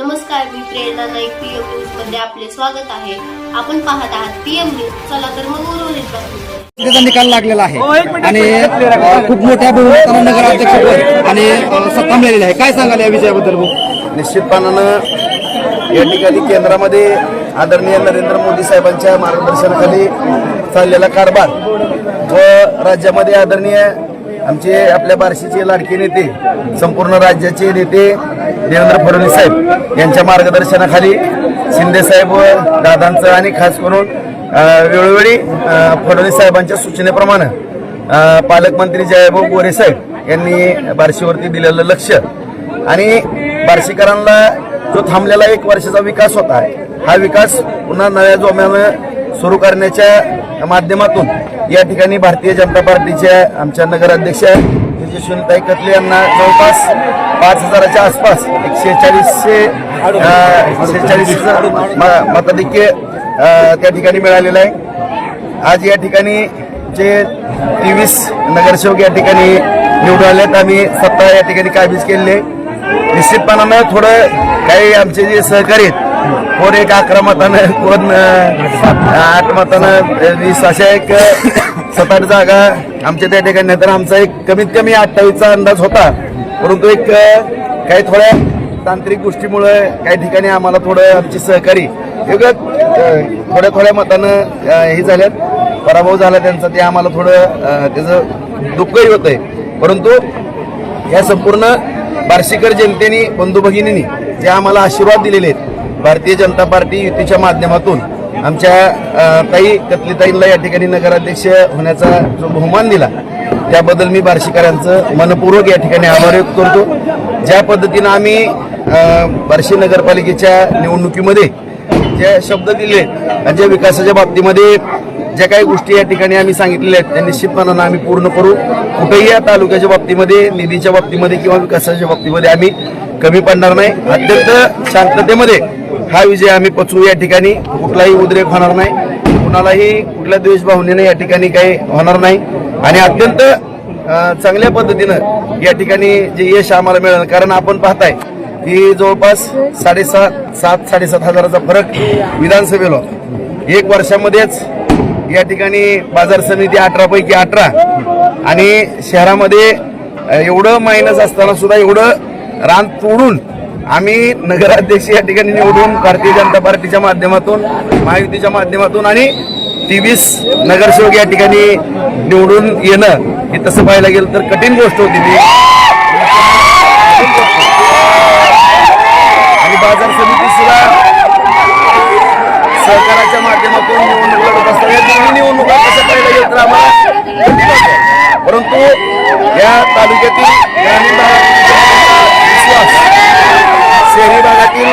नमस्कार मी प्रेरणा नाईक पीएम न्यूजमध्ये आपले स्वागत आहे. आपण पाहत आहात पीएम न्यूज. चला तर मग उर्वरित बातमीकडे त्याचा निकाल लागलेला आहे. आणि अ, खूप मोठ्या बहुमतानं नगराध्यक्षपद आणि अ, सत्ता मिळालेली आहे. काय सांगाल या विजयाबद्दल भाऊ? निश्चितपणानं या ठिकाणी केंद्रामध्ये आदरणीय नरेंद्र मोदी साहेबांच्या मार्गदर्शनाखाली चाललेला कारभार व राज्यामध्ये आदरणीय आमचे आपल्या बार्शीचे लाडके नेते संपूर्ण राज्याचे नेते देवेंद्र फडणवीस साहेब यांच्या मार्गदर्शनाखाली शिंदे साहेब दादांचं आणि खास करून वेळोवेळी फडणवीस साहेबांच्या सूचनेप्रमाणे पालकमंत्री जयभाऊ गोरे साहेब यांनी बार्शीवरती दिलेलं लक्ष. आणि बार्शीकरांना जो थांबलेला एक वर्षाचा विकास होता हा विकास पुन्हा नव्या जोम्यानं सुरू करण्याच्या माध्यमातून या ठिकाणी भारतीय जनता पार्टीच्या आमच्या नगराध्यक्ष तेजस्विनीताई कतले यांना जवळपास पाच हजाराच्या आसपास एक शेहेचाळीसशे शेहेचाळीस मताधिक्य त्या ठिकाणी मिळालेलं आहे. आज या ठिकाणी जे तेवीस नगरसेवक या ठिकाणी निवडून आलेत आम्ही सत्ता या ठिकाणी काबीज केलेली आहे. निश्चितपणानं थोडं काही आमचे जे सहकारी आहेत कोण एक अकरा मतानं कोण आठ मतानं वीस अशा एक अं, सात आठ जागा आमच्या त्या ठिकाणी तर आमचा एक कमीत कमी अठ्ठावीसचा अंदाज होता. परंतु एक काही थोड्या तांत्रिक गोष्टीमुळे काही ठिकाणी आम्हाला थोडं आमची सहकारी वेगळं थोड्या थोड्या मतानं हे झाल्यात. पराभव झाला त्यांचा ते आम्हाला थोडं त्याचं दुःखही होतंय. परंतु या संपूर्ण बार्शीकर जनतेने बंधू भगिनींनी जे आम्हाला आशीर्वाद दिलेले आहेत भारतीय जनता पार्टी युतीच्या माध्यमातून आमच्या ताई कतलीताईंना या ठिकाणी नगराध्यक्ष होण्याचा जो बहुमान दिला त्याबद्दल मी बार्शीकरांचं मनपूर्वक या ठिकाणी आभार व्यक्त करतो. ज्या पद्धतीनं आम्ही बार्शी नगरपालिकेच्या निवडणुकीमध्ये जे शब्द दिले आणि ज्या विकासाच्या बाबतीमध्ये ज्या काही गोष्टी या ठिकाणी आम्ही सांगितलेल्या आहेत त्या निश्चितपणानं आम्ही पूर्ण करू. कुठेही या तालुक्याच्या बाबतीमध्ये निधीच्या बाबतीमध्ये किंवा विकासाच्या बाबतीमध्ये आम्ही कमी पडणार नाही. अत्यंत शांततेमध्ये हा विजय आम्ही पचवू या ठिकाणी. कुठलाही उद्रेक होणार नाही. कुणालाही कुठल्या द्वेषभावनेनं या ठिकाणी काही होणार नाही. आणि अत्यंत चांगल्या पद्धतीनं या ठिकाणी जे यश आम्हाला मिळेल. कारण आपण पाहताय की जवळपास साडेसात सात साडेसात हजाराचा फरक विधानसभेला. होता. एक वर्षामध्येच या ठिकाणी बाजार समिती अठरापैकी अठरा आणि शहरामध्ये एवढं मायनस असताना सुद्धा एवढं रान तोडून आम्ही नगराध्यक्ष या ठिकाणी निवडून भारतीय जनता पार्टीच्या माध्यमातून महायुतीच्या माध्यमातून आणि तेवीस नगरसेवक या ठिकाणी निवडून येणं हे तसं पाहायला गेलं तर कठीण गोष्ट होती ती. आणि बाजार समिती सुद्धा सहकाराच्या माध्यमातून निवडणूक लढत असतात. या दोन्ही निवडणुका कसं पाहिलं गेलं तर आम्हाला परंतु या तालुक्यातील ग्रामीण भागातील विश्वास शहरी भागातील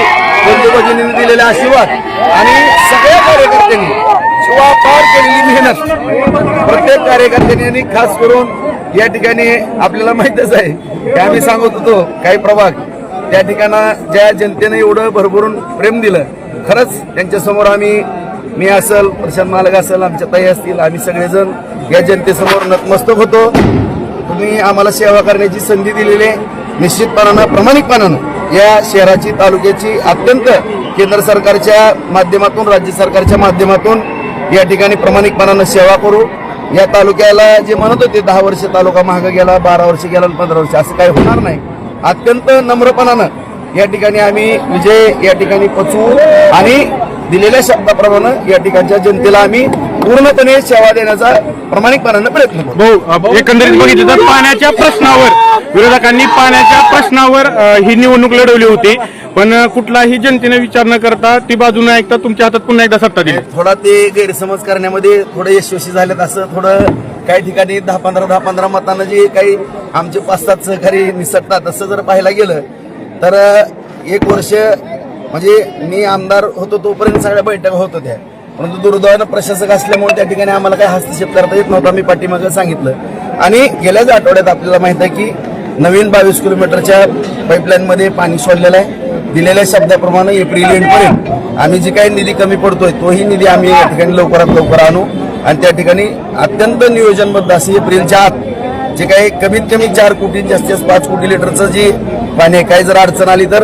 बंधू भगिनींनी दिलेले आशीर्वाद आणि सगळ्या कार्यकर्त्यांनी शिवापार केलेली मेहनत. प्रत्येक कार्यकर्त्यांनी खास करून या ठिकाणी आपल्याला माहितच आहे की आम्ही सांगत होतो काही प्रभाग त्या ठिकाणा ज्या जनतेनं एवढं भरभरून प्रेम दिलं खरंच त्यांच्यासमोर आम्ही मी असेल प्रशांत मालक असेल आमच्या ताई असतील आम्ही सगळेजण या जनतेसमोर नतमस्तक होतो. तुम्ही आम्हाला सेवा करण्याची संधी दिलेली आहे. निश्चितपणानं प्रामाणिकपणानं या शहराची तालुक्याची अत्यंत केंद्र सरकारच्या माध्यमातून राज्य सरकारच्या माध्यमातून या ठिकाणी प्रामाणिकपणानं सेवा करू. या तालुक्याला जे म्हणत होते दहा वर्ष तालुका महाग गेला बारा वर्ष गेला आणि पंधरा वर्ष असं काही होणार नाही. अत्यंत नम्रपणानं या ठिकाणी आम्ही विजय या ठिकाणी पचवू आणि दिलेल्या शब्दाप्रमाणे या ठिकाणच्या जनतेला आम्ही पूर्णपणे सेवा देण्याचा प्रामाणिकपणानं प्रयत्न करू. भाऊ एकंदरीत बघितलं तर पाण्याच्या प्रश्नावर विरोधकांनी पाण्याच्या प्रश्नावर ही निवडणूक लढवली होती. पण कुठलाही जनतेने विचार न करता ती बाजू न ऐकता तुमच्या हातात पुन्हा एकदा सत्ता दिली. थोडा ते गैरसमज करण्यामध्ये थोडं यशस्वी झालेत असं थोडं काही ठिकाणी दहा पंधरा दहा पंधरा मतांना जे काही आमचे पाच सात सहकारी निसटतात असं जर पाहायला गेलं तर एक वर्ष म्हणजे मी आमदार होतो तोपर्यंत सगळ्या बैठका होत होत्या. म्हणजे परंतु दुर्दैवानं प्रशासक असल्यामुळे त्या ठिकाणी आम्हाला काही हस्तक्षेप करता येत नव्हता मी पाठीमागं सांगितलं. आणि गेल्याच आठवड्यात आपल्याला माहीत आहे की नवीन बावीस किलोमीटरच्या पाईपलाईनमध्ये पाणी सोडलेलं आहे. दिलेल्या शब्दाप्रमाणे एप्रिल एंडपर्यंत आम्ही जे काही निधी कमी पडतोय तोही निधी आम्ही या ठिकाणी लवकरात लवकर आणू. आणि त्या ठिकाणी अत्यंत नियोजनबद्ध असे एप्रिलच्या आत जे काही कमीत कमी चार कोटी जास्तीत जास्त पाच कोटी लिटरचं जे पाणी आहे काही जर अडचण आली तर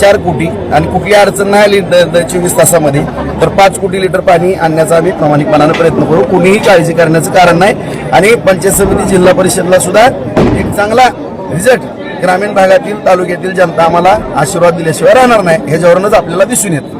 चार कोटी आणि कुठली अडचण नाही आली द- द- चोवीस तासामध्ये तर पाच कोटी लिटर पाणी आणण्याचा आम्ही प्रामाणिकपणानं प्रयत्न करू. कुणीही काळजी करण्याचं कारण नाही. आणि पंचायत समिती जिल्हा परिषदला सुद्धा एक चांगला रिझल्ट ग्रामीण भागातील तालुक्यातील जनता आम्हाला आशीर्वाद दिल्याशिवाय राहणार नाही. ह्याच्यावरूनच आपल्याला दिसून येतं.